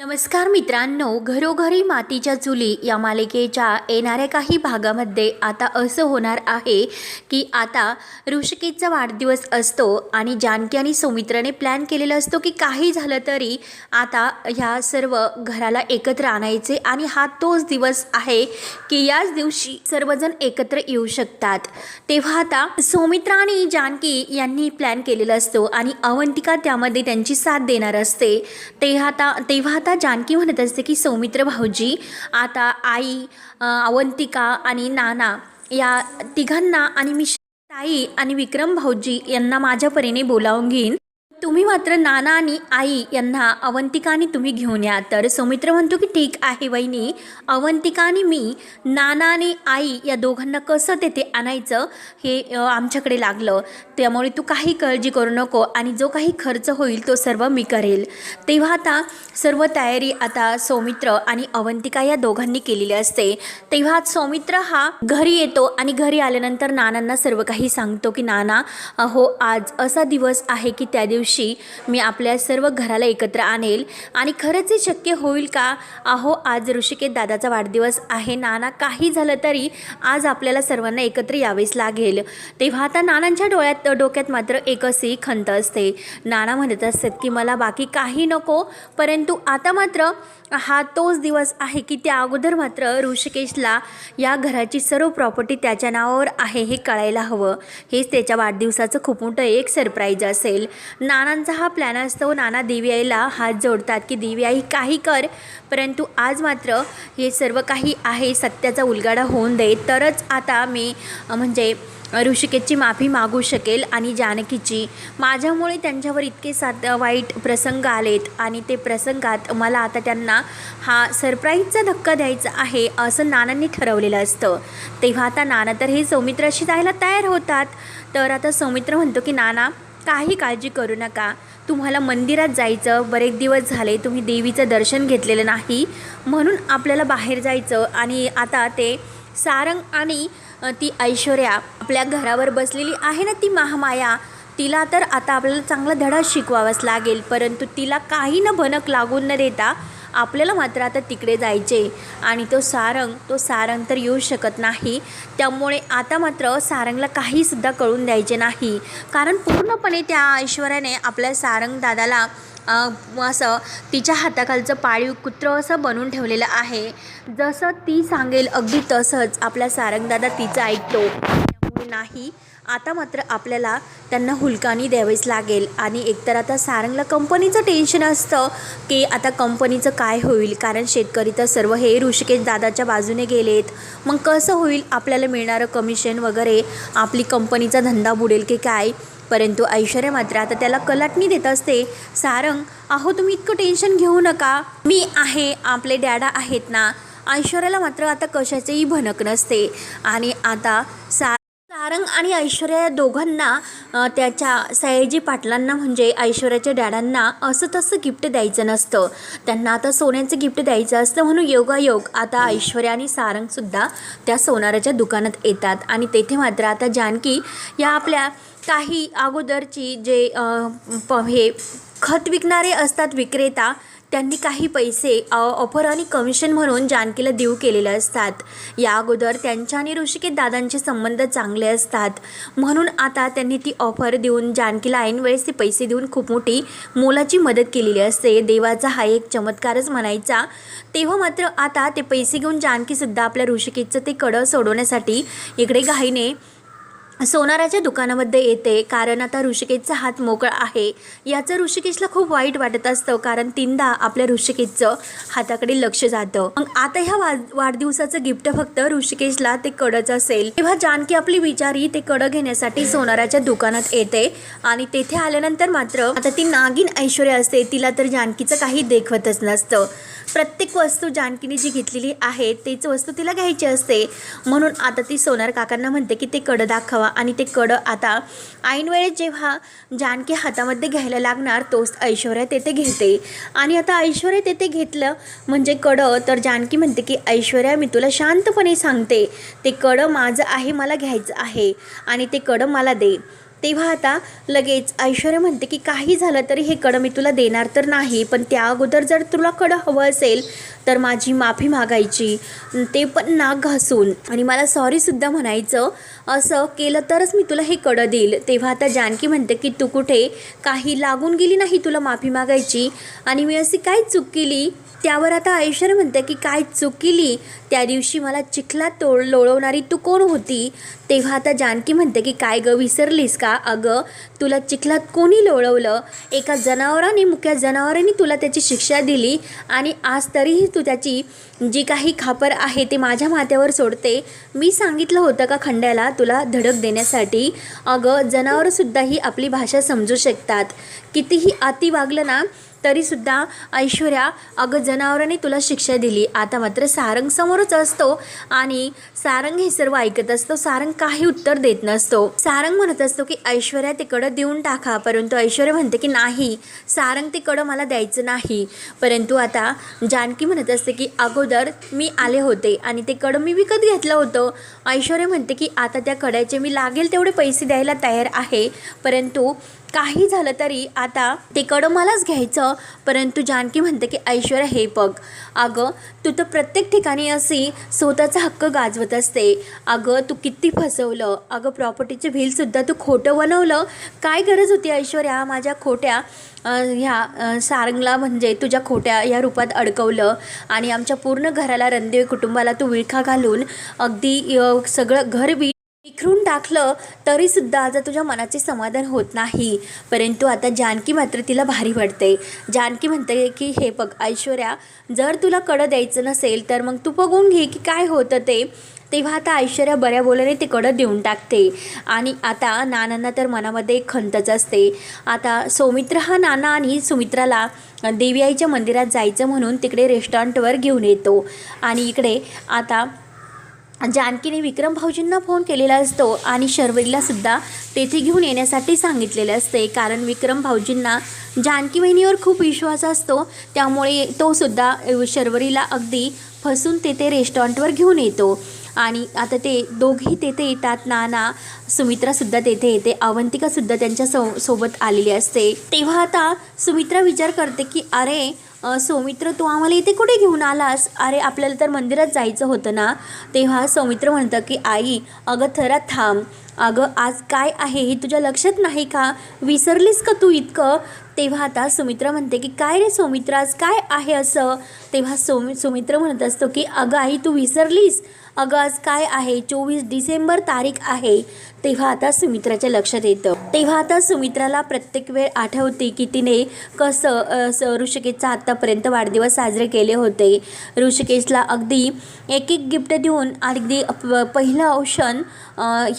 नमस्कार मित्रांनो घरोघरी मातीच्या चुली या मालिकेच्या येणाऱ्या काही भागामध्ये आता असं होणार आहे की आता ऋषिकेतचा वाढदिवस असतो आणि जानकी आणि सौमित्राने प्लॅन केलेला असतो की काही झालं तरी आता ह्या सर्व घराला एकत्र आणायचे आणि हा तोच दिवस आहे की याच दिवशी सर्वजण एकत्र येऊ शकतात. तेव्हा आता सौमित्रा आणि जानकी यांनी प्लॅन केलेला असतो आणि अवंतिका त्यामध्ये त्यांची साथ देणार असते. तेव्हा आता तेव्हा आता आता जानकी म्हणत असते की सौमित्र भाऊजी आता आई अवंतिका आणि नाना या तिघांना आणि मी ताई आणि विक्रम भाऊजी यांना माझ्या परीने बोलावून घेईन. तुम्ही मात्र नाना आणि आई यांना अवंतिकानी तुम्ही घेऊन या. तर सौमित्र म्हणतो की ठीक आहे वहिनी. अवंतिकानी मी नाना आणि आई या दोघांना कसं तेथे आणायचं हे आमच्याकडे लागलं. त्यामुळे तू काही काळजी करू नको आणि जो काही खर्च होईल तो सर्व मी करेल. तेव्हा आता सर्व तयारी आता सौमित्र आणि अवंतिका या दोघांनी केलेली असते. तेव्हा सौमित्र हा घरी येतो आणि घरी आल्यानंतर नानांना सर्व काही सांगतो की नाना अहो आज असा दिवस आहे की त्या दिवशी मी आपल्या सर्व घराला एकत्र आणेल. आणि खरंच हे शक्य होईल का? अहो आज ऋषिकेत दादाचा वाढदिवस आहे. नाना काही झालं तरी आज आपल्याला सर्वांना एकत्र यावेच लागेल. तेव्हा आता नानांच्या डोळ्यात डोक्यात मात्र एकच खंत असते. नाना म्हणत असतात की मला बाकी काही नको. परंतु आता मात्र हा तोच दिवस आहे की त्या अगोदर मात्र ऋषिकेशला या घराची सर्व प्रॉपर्टी त्याच्या नावावर आहे हे कळायला हवं. हेच त्याच्या वाढदिवसाचं खूप मोठं एक सरप्राईज असेल. ना नानांचा हा प्लॅन असतो. नाना देवी आईला हात जोडतात की देवी आई काही कर. परंतु आज मात्र हे सर्व काही आहे सत्याचा उलगाडा होऊन दे. तरच आता मी म्हणजे ऋषिकेशची माफी मागू शकेल आणि जानकीची. माझ्यामुळे त्यांच्यावर इतके सात वाईट प्रसंग आलेत आणि ते प्रसंगात मला आता त्यांना हा सरप्राईजचा धक्का द्यायचा आहे असं नानांनी ठरवलेलं असतं. तेव्हा आता नाना तर हे सौमित्राशी जायला तयार होतात. तर आता सौमित्र म्हणतो की नाना काही काळजी करू नका. तुम्हाला मंदिरात जायचं बरेच दिवस झाले तुम्ही देवीचं दर्शन घेतलेलं नाही. म्हणून आपल्याला बाहेर जायचं आणि आता ते सारंग आणि ती ऐश्वर्या आपल्या घरावर बसलेली आहे ना ती महामाया? तिला तर आता आपल्याला चांगला धडा शिकवावाच लागेल परंतु तिला काही न भनक लागून न देता आपल्याला मात्र आता तिकडे जायचे. आणि तो सारंग तो सारंग तर येऊ शकत नाही. त्यामुळे आता मात्र सारंगला काहीसुद्धा कळून द्यायचे नाही. कारण पूर्णपणे त्या ऐश्वर्याने आपल्या सारंग दादाला असं तिच्या हाताखालचं पाळीव कुत्रं असं बनवून ठेवलेलं आहे. जसं ती सांगेल अगदी तसंच आपला सारंगदादा तिचं ऐकतो. त्यामुळे नाही. आता मात्र आपल्याला त्यांना हुलकानी द्यावीच लागेल. आणि एकतर आता सारंगला कंपनीचं टेन्शन असतं की आता कंपनीचं काय होईल? कारण शेतकरी तर सर्व हे ऋषिकेश दादाच्या बाजूने गेलेत. मग कसं होईल? आपल्याला मिळणारं कमिशन वगैरे आपली कंपनीचा धंदा बुडेल की काय? परंतु ऐश्वर्या मात्र आता त्याला कलाटणी देत असते. सारंग अहो तुम्ही इतकं टेन्शन घेऊ नका. मी आहे आपले डॅडा आहेत ना. ऐश्वर्याला मात्र आता कशाचेही भनक नसते. आणि आता सा सारंग आणि ऐश्वर्या या दोघांना त्याच्या सयाजी पाटलांना म्हणजे ऐश्वर्याच्या डॅडांना असं तसं गिफ्ट द्यायचं नसतं. त्यांना आता सोन्याचं गिफ्ट द्यायचं असतं म्हणून योगायोग आता ऐश्वर्या आणि सारंगसुद्धा त्या सोनाराच्या दुकानात येतात. आणि तेथे मात्र आता जानकी या आपल्या काही अगोदरची जे प हे खत विकणारे असतात विक्रेता त्यांनी काही पैसे ऑफर आणि कमिशन म्हणून जानकीला देऊ केलेले असतात. या अगोदर त्यांच्या आणि ऋषिकेत दादांचे संबंध चांगले असतात. म्हणून आता त्यांनी ती ऑफर देऊन जानकीला ऐन वेळेस ते पैसे देऊन खूप मोठी मोलाची मदत केलेली असते. देवाचा हा एक चमत्कारच म्हणायचा. तेव्हा मात्र आता ते पैसे घेऊन जानकीसुद्धा आपल्या ऋषिकेतचं ते कडं सोडवण्यासाठी इकडे घाईने सोनाराच्या दुकानामध्ये येते. कारण आता ऋषिकेशचा हात मोकळा आहे. याचं ऋषिकेशला खूप वाईट वाटत असतं. कारण तीनदा आपल्या ऋषिकेशचं हाताकडे लक्ष जातं. मग आता ह्या वाढदिवसाचं गिफ्ट फक्त ऋषिकेशला ते कडच असेल. तेव्हा जानकी आपली विचारी ते कडं घेण्यासाठी सोनाराच्या दुकानात येते. आणि तेथे आल्यानंतर मात्र आता ती नागिन ऐश्वर्या असते. तिला तर जानकीचं काही देखवतच नसतं. प्रत्येक वस्तू जानकीने जी घेतलेली आहे तीच वस्तू तिला घ्यायची असते. म्हणून आता ती सोनार काकांना म्हणते की ते कडं दाखवा. आणि ते कडं आता ऐनवेळेस जेव्हा जानकी हातामध्ये घ्यायला लागणार तोच ऐश्वर्या तेथे घेते. आणि आता ऐश्वर्या तेथे घेतलं म्हणजे कडं तर जानकी म्हणते की ऐश्वर्या मी तुला शांतपणे सांगते. ते कडं माझं आहे मला घ्यायचं आहे. आणि ते कडं मला दे. तेव्हा आता लगेच ऐश्वर्या म्हणते की काही झालं तरी हे कडं मी तुला देणार तर नाही पण त्या अगोदर जर तुला कडं हवं असेल तर माझी माफी मागायची. ते पण नाक घासून. आणि मला सॉरीसुद्धा म्हणायचं असं केलं तरच मी तुला हे कडं देईल. तेव्हा आता जानकी म्हणते की तू कुठे? काही लागून गेली नाही तुला माफी मागायची? आणि मी अशी काय चूक केली? त्यावर आता ऐश्वर म्हणतं की काय चुकीली. त्या दिवशी मला चिखलात तोळ लोळवणारी तू कोण होती? तेव्हा आता जानकी म्हणते की काय गं विसरलीस का? अगं तुला चिखलात कोणी लोळवलं? एका जनावराने मुक्या जनावरांनी तुला त्याची शिक्षा दिली आणि आज तरीही तू त्याची जी काही खापर आहे ते माझ्या माथ्यावर सोडते? मी सांगितलं होतं का खंड्याला तुला धडक देण्यासाठी? अगं जनावरंसुद्धा ही आपली भाषा समजू शकतात. कितीही अति वागलं ना तरीसुद्धा ऐश्वर्या अगं जनावरांनी तुला शिक्षा दिली. आता मात्र सारंग समोरच असतो आणि सारंग हे सर्व ऐकत असतो. सारंग काही उत्तर देत नसतो. सारंग म्हणत असतो की ऐश्वर्या ते कडं देऊन टाका. परंतु ऐश्वर्या म्हणते की नाही सारंग ते कडं मला द्यायचं नाही. परंतु आता जानकी म्हणत असते की अगोदर मी आले होते आणि ते कडं मी विकत घेतलं होतं. ऐश्वर्या म्हणते की आता त्या कड्याचे मी लागेल तेवढे पैसे द्यायला तयार आहे. परंतु काही झालं तरी आता ते कडं मलाच घ्यायचं. परंतु जानकी म्हणते की ऐश्वर्या हे बघ. अगं तू तर प्रत्येक ठिकाणी अशी स्वतःचा हक्क गाजवत असते. अगं तू किती फसवलं. अगं प्रॉपर्टीचे बिलसुद्धा तू खोटं बनवलं. काय गरज होती ऐश्वर्या माझ्या खोट्या ह्या सारंगला म्हणजे तुझ्या खोट्या या रूपात अडकवलं? आणि आमच्या पूर्ण घराला रणदेव कुटुंबाला तू विळखा घालून अगदी सगळं घर बी विखरून टाकलं तरीसुद्धा आता तुझ्या मनाचे समाधान होत नाही. परंतु आता जानकी मात्र तिला भारी वाटते. जानकी म्हणते की हे बघ ऐश्वर्या जर तुला कडं द्यायचं नसेल तर मग तू बघून घे की काय होतं ते. तेव्हा आता ऐश्वर्या बऱ्या बोलाने ते कडं देऊन टाकते. आणि आता नानांना तर मनामध्ये एक खंतच असते. आता सौमित्र हा नाना आणि सुमित्राला देवी आईच्या मंदिरात जायचं म्हणून तिकडे रेस्टॉरंटवर घेऊन येतो. आणि इकडे आता जानकीने विक्रम भाऊजींना फोन केलेला असतो आणि शर्वरीला सुद्धा तेथे घेऊन येण्यासाठी सांगितलेले असते कारण विक्रम भाऊजींना जानकी वहिनीवर खूप विश्वास असतो त्यामुळे तो सुद्धा शर्वरीला अगदी फसून तेथे रेस्टॉरंटवर घेऊन येतो. आणि आता ते दोघेही तेथे येतात. नाना सुमित्रासुद्धा तेथे येते. अवंतिकासुद्धा त्यांच्या सो सोबत आलेली असते. तेव्हा आता सुमित्रा विचार करते की अरे सौमित्र तू आम्हाला इथे कुठे घेऊन आलास? अरे आपल्याला तर मंदिरात जायचं होतं ना. तेव्हा सौमित्र म्हणतं की आई अगं थरा थांब. अगं आज काय आहे हे तुझ्या लक्षात नाही का? विसरलीस का तू इतकं? तेव्हा आता सुमित्रा म्हणते की काय रे सौमित्र आज काय आहे असं? तेव्हा सौमि सुमित्र म्हणत असतो की अगं आई तू विसरलीस? अगं आज काय आहे? चोवीस डिसेंबर तारीख आहे. तेव्हा आता सुमित्राच्या लक्षात येतं. तेव्हा आता सुमित्राला प्रत्येक वेळ आठवते की तिने कसं ऋषिकेशचा आत्तापर्यंत वाढदिवस साजरे केले होते. ऋषिकेशला अगदी एक एक गिफ्ट देऊन अगदी पहिलं औषण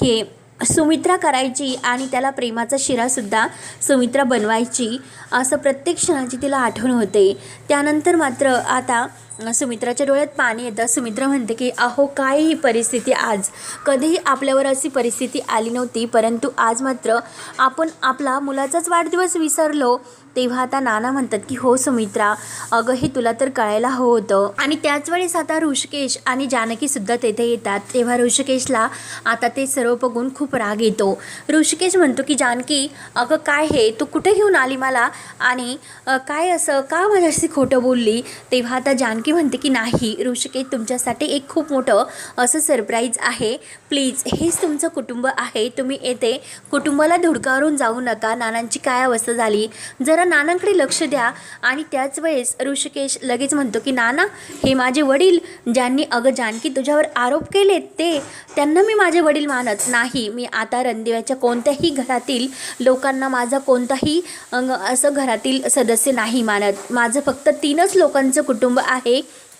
हे सुमित्रा करायची आणि त्याला प्रेमाचा शिरासुद्धा सुमित्रा बनवायची असं प्रत्येक क्षणाची तिला आठवण होते. त्यानंतर मात्र आता सुमित्राच्या डोळ्यात पाणी येतं. सुमित्रा म्हणते की अहो काय ही परिस्थिती आज? कधीही आपल्यावर अशी परिस्थिती आली नव्हती परंतु आज मात्र आपण आपला मुलाचाच वाढदिवस विसरलो. तेव्हा आता नाना म्हणतात की हो सुमित्रा अगं हे तुला तर कळायला हवं होतं. आणि त्याच वेळेस आता ऋषिकेश आणि जानकीसुद्धा तेथे येतात. तेव्हा ऋषिकेशला आता ते सर्व बघून खूप राग येतो. ऋषिकेश म्हणतो की जानकी अगं काय हे? तू कुठे घेऊन आली मला? आणि काय असं? का माझ्याशी खोटं बोलली? तेव्हा आता जानकी म्हणते की नाही ऋषिकेश तुमच्यासाठी एक खूप मोठं असं सरप्राईज आहे. प्लीज हेच तुमचं कुटुंब आहे. तुम्ही येते कुटुंबाला धुडकावरून जाऊ नका. नानांची काय अवस्था झाली? जरा नानांकडे लक्ष द्या. आणि त्याच वेळेस ऋषिकेश लगेच म्हणतो की नाना हे माझे वडील ज्यांनी अगं जानकी तुझ्यावर आरोप केले ते त्यांना मी माझे वडील मानत नाही. मी आता रणदेवाच्या कोणत्याही घरातील लोकांना माझा कोणताही असं घरातील सदस्य नाही मानत. माझं फक्त तीनच लोकांचं कुटुंब आहे.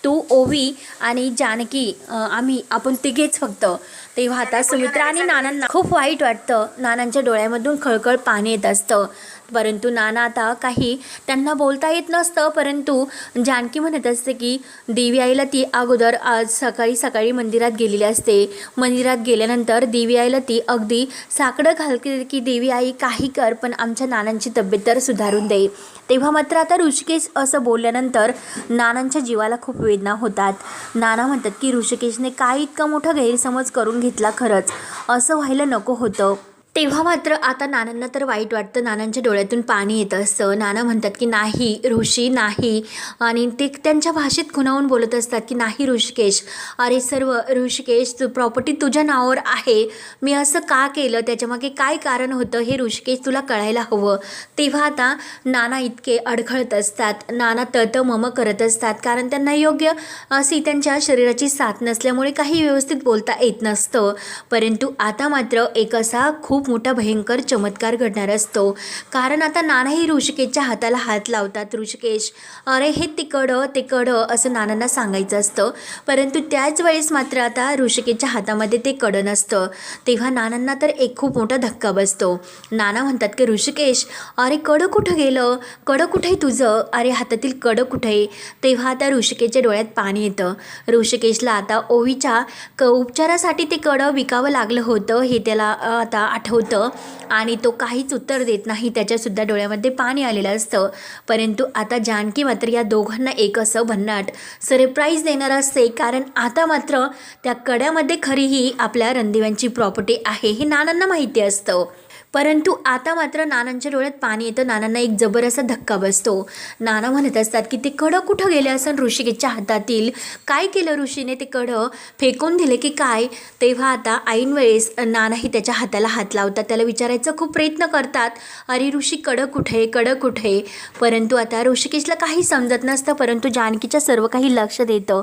तू ओवी आणि जानकी आम्ही आपण तिघेच फक्त. तेव्हा आता सुमित्रा आणि नानांना खूप वाईट वाटतं. नानांच्या डोळ्यामधून खळखळ पाणी येत असतं. परंतु नाना आता काही त्यांना बोलता येत नसतं परंतु जानकी म्हणत असते की देवी आईला ती अगोदर आज सकाळी सकाळी मंदिरात गेलेली असते. मंदिरात गेल्यानंतर देवी आईला ती अगदी साकडं घालते की देवी आई काही कर पण आमच्या नानांची तब्येत तर सुधारून दे. तेव्हा मात्र आता ऋषिकेश असं बोलल्यानंतर नानांच्या जीवाला खूप वेदना होतात. नाना म्हणतात की ऋषिकेशने काय इतका मोठा गैरसमज करून घेतला खरंच. असं व्हायला नको होतं. तेव्हा मात्र आता नानांना तर वाईट वाटतं. नानांच्या डोळ्यातून पाणी येतं असतं नाना म्हणतात की नाही ऋषी नाही. आणि ते त्यांच्या भाषेत खुणावून बोलत असतात की नाही ऋषिकेश. अरे सर्व ऋषिकेश तू प्रॉपर्टी तुझ्या नावावर आहे. मी असं का केलं? त्याच्यामागे काय कारण होतं? हे ऋषिकेश तुला कळायला हवं. तेव्हा आता नाना इतके अडखळत असतात. नाना तत मम करत असतात. कारण त्यांना योग्य अशी त्यांच्या शरीराची साथ नसल्यामुळे काही व्यवस्थित बोलता येत नसतं. परंतु आता मात्र एक असा खूप खूप मोठा भयंकर चमत्कार घडणार असतो. कारण आता नानाही ऋषिकेशच्या हाताला हात लावतात. ऋषिकेश अरे हे तिकडं तिकडं असं नानांना सांगायचं असतं. परंतु त्याच वेळेस मात्र आता ऋषिकेशच्या हातामध्ये ते कडं नसतं. तेव्हा नानांना तर एक खूप मोठा धक्का बसतो. नाना म्हणतात की ऋषिकेश अरे कडं कुठं गेलं? कडं कुठे आहे तुझं? अरे हातातील कडं कुठे आहे तेव्हा आता ऋषिकेशच्या डोळ्यात पाणी येतं. ऋषिकेशला आता ओवीच्या क उपचारासाठी ते कडं विकावं लागलं होतं हे त्याला आता आठव होतं आणि तो काहीच उत्तर देत नाही. त्याच्यासुद्धा डोळ्यामध्ये पाणी आलेलं असतं. परंतु आता जानकी मात्र या दोघांना एक असं भन्नाट सरप्राईज देणार असते. कारण आता मात्र त्या कड्यामध्ये खरीही आपल्या रणदिव्यांची प्रॉपर्टी आहे हे नानांना माहिती असतं. परंतु आता मात्र नानांच्या डोळ्यात पाणी येतं. नानांना एक जबर असा धक्का बसतो. नाना म्हणत असतात की ते कडं कुठं गेले असं ऋषिकेशच्या हातातील? काय केलं ऋषीने ते कडं? फेकून दिले की काय? तेव्हा आता ऐन वेळेस नानाही त्याच्या हाताला हात लावतात. त्याला विचारायचा खूप प्रयत्न करतात. अरे ऋषी कडं कुठे? कडं कुठे? परंतु आता ऋषिकेशला काही समजत नसतं परंतु जानकीच्या सर्व काही लक्ष देतं.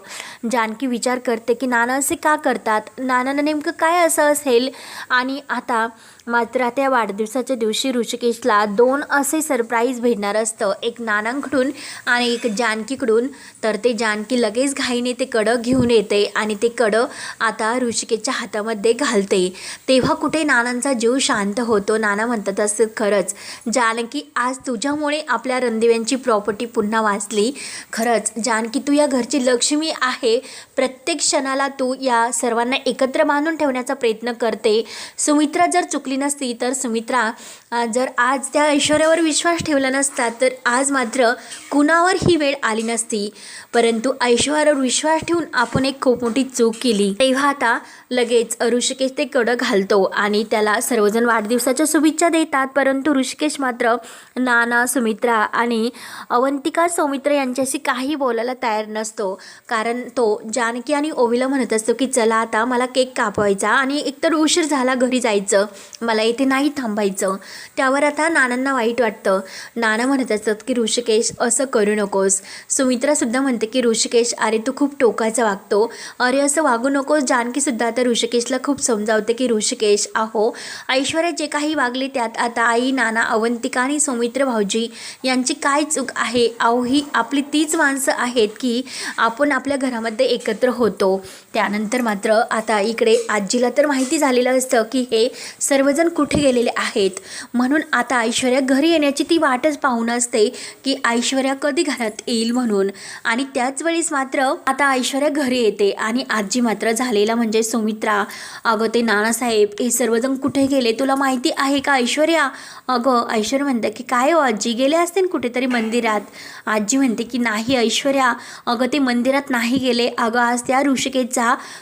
जानकी विचार करते की नाना असे का करतात? नानानं नेमकं काय असं असेल? आणि आता मात्र त्या वाढदिवसाच्या दिवशी ऋषिकेशला दोन असे सरप्राईज भेटणार असतं. एक नानांकडून आणि एक जानकीकडून. तर ते जानकी लगेच घाईने ते कडं घेऊन येते आणि ते कडं आता ऋषिकेशच्या हातामध्ये घालते. तेव्हा कुठे नानांचा जीव शांत होतो. नाना म्हणतात असं खरंच. जानकी आज तुझ्यामुळे आपल्या रणदिव्यांची प्रॉपर्टी पुन्हा वाचली. खरंच जानकी तू या घरची लक्ष्मी आहे. प्रत्येक क्षणाला तू या सर्वांना एकत्र बांधून ठेवण्याचा प्रयत्न करते. सुमित्रा जर चुकली नसती तर सुमित्रा जर आज त्या ऐश्वर्यावर विश्वास ठेवला नसता तर आज मात्र कुणावर ही वेळ आली नसती. परंतु ऐश्वर्यावर विश्वास ठेवून आपण एक खूप मोठी चूक केली. तेव्हा आता लगेच ऋषिकेश ते कडं घालतो आणि त्याला सर्वजण वाढदिवसाच्या शुभेच्छा देतात. परंतु ऋषिकेश मात्र नाना सुमित्रा आणि अवंतिका सौमित्र यांच्याशी काही बोलायला तयार नसतो. कारण तो जानकी आणि ओवीला म्हणत असतो की चला आता मला केक कापवायचा आणि एकतर उशीर झाला घरी जायचं. मला इथे नाही थांबायचं. त्यावर आता नानांना वाईट वाटतं. नाना म्हणत असतात की ऋषिकेश असं करू नकोस. सुमित्रासुद्धा म्हणते की ऋषिकेश अरे तू खूप टोकाचा वागतो. अरे असं वागू नकोस. जानकीसुद्धा आता ऋषिकेशला खूप समजावते की ऋषिकेश आहो ऐश्वर्या जे काही वागले त्यात आता आई नाना अवंतिका आणि सौमित्र भाऊजी यांची काय चूक आहे? आहो ही आपली तीच माणसं आहेत की आपण आपल्या घरामध्ये एकत्र होतो. त्यानंतर मात्र आता इकडे आजीला तर माहिती झालेलं असतं की हे सर्वजण कुठे गेलेले आहेत. म्हणून आता ऐश्वर्या घरी येण्याची ती वाटच पाहून असते की ऐश्वर्या कधी घरात येईल म्हणून. आणि त्याच वेळेस मात्र आता ऐश्वर्या घरी येते आणि आजी मात्र झालेला म्हणजे सुमित्रा. अगं ते नानासाहेब हे सर्वजण कुठे गेले तुला माहिती आहे का ऐश्वर्या? अगं ऐश्वर्या म्हणते की काय हो आजी गेले असते कुठेतरी मंदिरात? आजी म्हणते की नाही ऐश्वर्या. अगं ते मंदिरात नाही गेले. अगं आज त्या ऋषिकेशचा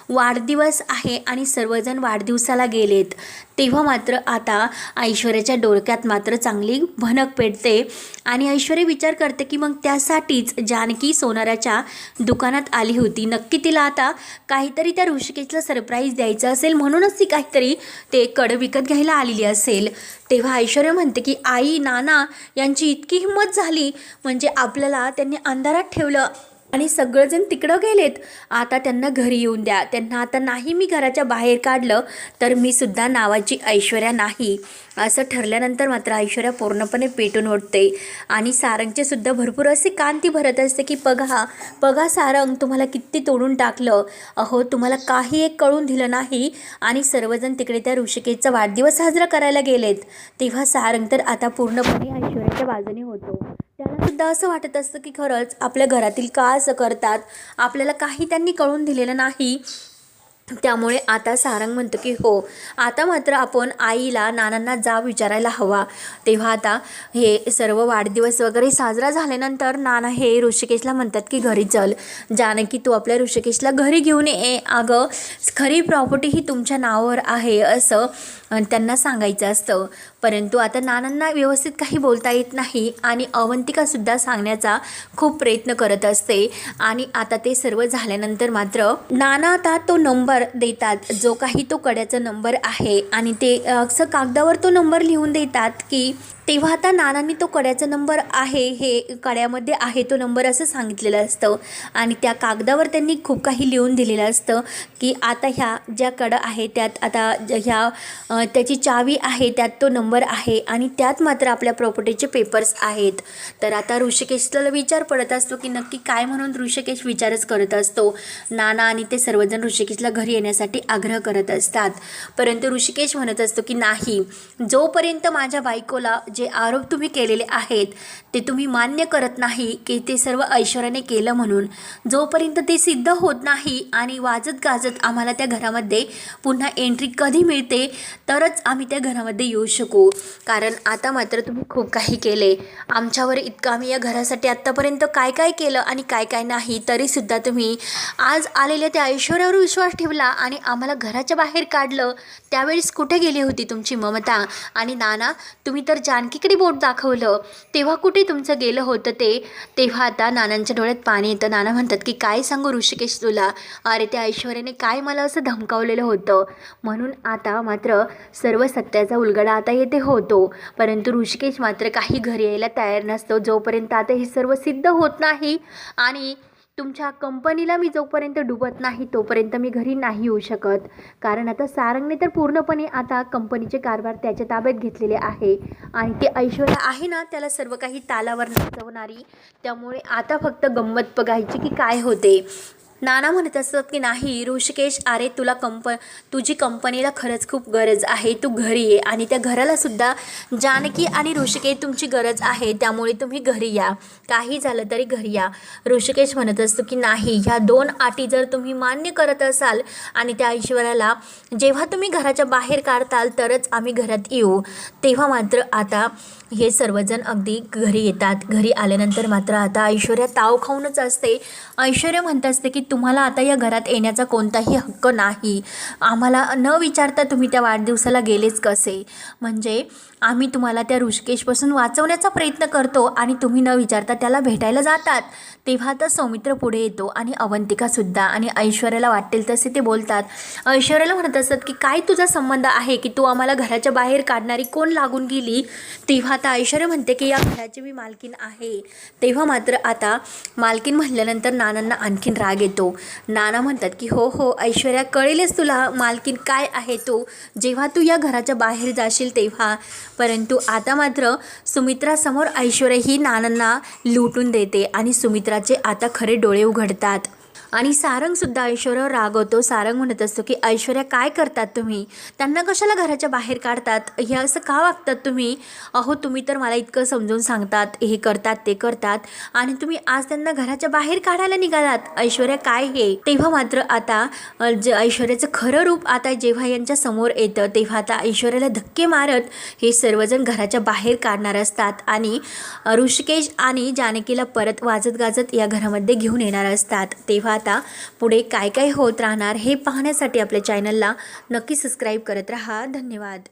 वाढदिवस आहे आणि सर्वजण वाढदिवसाला गेलेत. तेव्हा मात्र आता ऐश्वर्याच्या डोळक्यात मात्र चांगली भनक पेटते आणि ऐश्वर्या विचार करते की मग त्यासाठीच जानकी सोनाराच्या दुकानात आली होती. नक्की तिला आता काहीतरी त्या ऋषिकेशला सरप्राईज द्यायचं असेल म्हणूनच ती काहीतरी ते कड विकत घ्यायला आलेली असेल. तेव्हा ऐश्वर्या म्हणते की आई नाना यांची इतकी हिंमत झाली. म्हणजे आपल्याला त्यांनी अंधारात ठेवलं. आणि सगळेजण तिकडं गेलेत. आता त्यांना घरी येऊन द्या. त्यांना आता नाही मी घराच्या बाहेर काढलं तर मी सुद्धा नावाची ऐश्वर्या नाही. असं ठरल्यानंतर मात्र ऐश्वर्या पूर्णपणे पेटून उठते आणि सारंगचे सुद्धा भरपूर असे कांती भरत असते की बघा बघा सारंग तुम्हाला किती तोडून टाकलं. अहो तुम्हाला काही एक कळून दिलं नाही. आणि सर्वजण तिकडे त्या ऋषिकेशचा वाढदिवस साजरा करायला गेलेत. तेव्हा सारंग तर आता पूर्णपणे ऐश्वर्याच्या बाजूने होतो. त्याला सुद्धा असं वाटत असतं की खरंच आपल्या घरातील का असं करतात? आपल्याला काही त्यांनी कळून दिलेलं नाही. त्यामुळे आता सारंग म्हणतो की हो आता मात्र आपण आईला नानांना जा विचारायला हवा. तेव्हा आता हे सर्व वाढदिवस वगैरे साजरा झाल्यानंतर नाना हे ऋषिकेशला म्हणतात की घरी चल. जानकी तू आपल्या ऋषिकेशला घरी घेऊन ये. अगं खरी प्रॉपर्टी ही तुमच्या नावावर आहे असं त्यांना सांगायचं असतं. परंतु आता नानांना व्यवस्थित काही बोलता येत नाही आणि अवंतिकासुद्धा सांगण्याचा खूप प्रयत्न करत असते. आणि आता ते सर्व झाल्यानंतर मात्र नाना आता तो नंबर देतात. जो काही तो कड्याचा नंबर आहे आणि ते असं कागदावर तो नंबर लिहून देतात की तेव्हा आता नानांनी तो कड्याचा नंबर आहे हे कड्यामध्ये आहे तो नंबर असं सांगितलेलं असतं. आणि त्या कागदावर त्यांनी खूप काही लिहून दिलेलं असतं की आता ह्या ज्या कडं आहे त्यात आता ह्या त्याची चावी आहे त्यात तो नंबर आहे आणि त्यात मात्र आपल्या प्रॉपर्टीचे पेपर्स आहेत. तर आता ऋषिकेशला विचार पडत असतो की नक्की काय म्हणून ऋषिकेश विचारच करत असतो. नाना आणि ते सर्वजण ऋषिकेशला घरी येण्यासाठी आग्रह करत असतात. परंतु ऋषिकेश म्हणत असतो की नाही जोपर्यंत माझ्या बायकोला जे आरोप तुम्ही केलेले आहेत ते तुम्ही मान्य करत नाही की ते सर्व ऐश्वर्याने केलं म्हणून. जोपर्यंत ते सिद्ध होत नाही आणि वाजत गाजत आम्हाला त्या घरामध्ये पुन्हा एंट्री कधी मिळते तरच आम्ही त्या घरामध्ये येऊ शकू. कारण आता मात्र तुम्ही खूप काही केले. आमच्यावर इतकं आम्ही या घरासाठी आत्तापर्यंत काय काय केलं आणि काय काय नाही तरीसुद्धा तुम्ही आज आलेल्या त्या ऐश्वर्यावर विश्वास ठेवला आणि आम्हाला घराच्या बाहेर काढलं. त्यावेळेस कुठे गेली होती तुमची ममता? आणि नाना तुम्ही तर जानकीकडे बोट दाखवलं. तेव्हा कुठे तुमचं गेलं होतं ते? तेव्हा आता नानांच्या डोळ्यात पाणी येतं. नाना म्हणतात की काय सांगू ऋषिकेश तुला? अरे त्या ऐश्वर्याने काय मला असं धमकावलेलं होतं? म्हणून आता मात्र सर्व सत्याचा उलगडा आता येथे होतो. परंतु ऋषिकेश मात्र काही घरी यायला तयार नसतो. जोपर्यंत आता हे सर्व सिद्ध होत नाही आणि तुमच्या कंपनीला मी जोपर्यंत डुबत नाही तोपर्यंत मी घरी नाही येऊ शकत. कारण आता सारंगने तर पूर्णपणे आता कंपनीचे कारभार त्याच्या ताब्यात घेतलेले आहे. आणि ते ऐश्वर्या आहे ना त्याला सर्व काही तालावर नाचवणारी त्यामुळे आता फक्त गंमत बघायची की काय होते. नाना म्हणत असत की नाही ऋषिकेश अरे तुला कंप तुझी कंपनीला खरंच खूप गरज आहे. तू घरी ये. आणि त्या घराला सुद्धा जानकी आणि ऋषिकेश तुमची गरज आहे. त्यामुळे तुम्ही घरी या. काही झालं तरी घरी या. ऋषिकेश म्हणत असतो की नाही ह्या दोन अटी जर तुम्ही मान्य करत असाल आणि त्या ईश्वराला जेव्हा तुम्ही घराच्या बाहेर काढताल तरच आम्ही घरात येऊ. तेव्हा मात्र आता हे सर्वजण अगदी घरी येतात. घरी आल्यानंतर मात्र आता ऐश्वर्या ताव खाऊनच असते. ऐश्वर्या म्हणत असते की तुम्हाला आता या घरात येण्याचा कोणताही हक्क नाही. आम्हाला न विचारता तुम्ही त्या वाढदिवसाला गेलेच कसे? म्हणजे आम्ही तुम्हाला त्या ऋषिकेशपासून वाचवण्याचा प्रयत्न करतो आणि तुम्ही न विचारता त्याला भेटायला जातात. तेव्हा तर सौमित्र पुढे येतो आणि अवंतिकासुद्धा आणि ऐश्वर्याला वाटेल तसे ते बोलतात. ऐश्वर्याला म्हणत असतात की काय तुझा संबंध आहे की तू आम्हाला घराच्या बाहेर काढणारी कोण लागून गेली? तेव्हा आता ऐश्वर्या म्हणते की या घराची मी मालकीन आहे. तेव्हा मात्र आता मालकीन म्हणल्यानंतर नानांना आणखीन राग येतो. नाना म्हणतात की हो हो ऐश्वर्या कळेलच तुला मालकीन काय आहे तो. जेव्हा तू या घराच्या बाहेर जाशील तेव्हा परंतु आता मात्र सुमित्रासमोर ऐश्वर्या ही नानांना लुटून देते आणि सुमित्राचे आता खरे डोळे उघडतात. आणि सारंगसुद्धा ऐश्वर्यावर रागवतो सारंग म्हणत असतो की ऐश्वर्या काय करतात तुम्ही? त्यांना कशाला घराच्या बाहेर काढतात? हे असं का वागतात तुम्ही? अहो तुम्ही तर मला इतकं समजून सांगतात. हे करतात ते करतात. आणि तुम्ही आज त्यांना घराच्या बाहेर काढायला निघालात. ऐश्वर्या काय हे? तेव्हा मात्र आता जे ऐश्वर्याचं खरं रूप आता जेव्हा यांच्या समोर येतं तेव्हा आता ऐश्वर्याला धक्के मारत हे सर्वजण घराच्या बाहेर काढणार असतात. आणि ऋषिकेश आणि जानकीला परत वाजत गाजत या घरामध्ये घेऊन येणार असतात. तेव्हा आता पुढे काय काय होत राहणार हे पाहण्यासाठी आपल्या चॅनलला नक्की सबस्क्राईब करत राहा. धन्यवाद.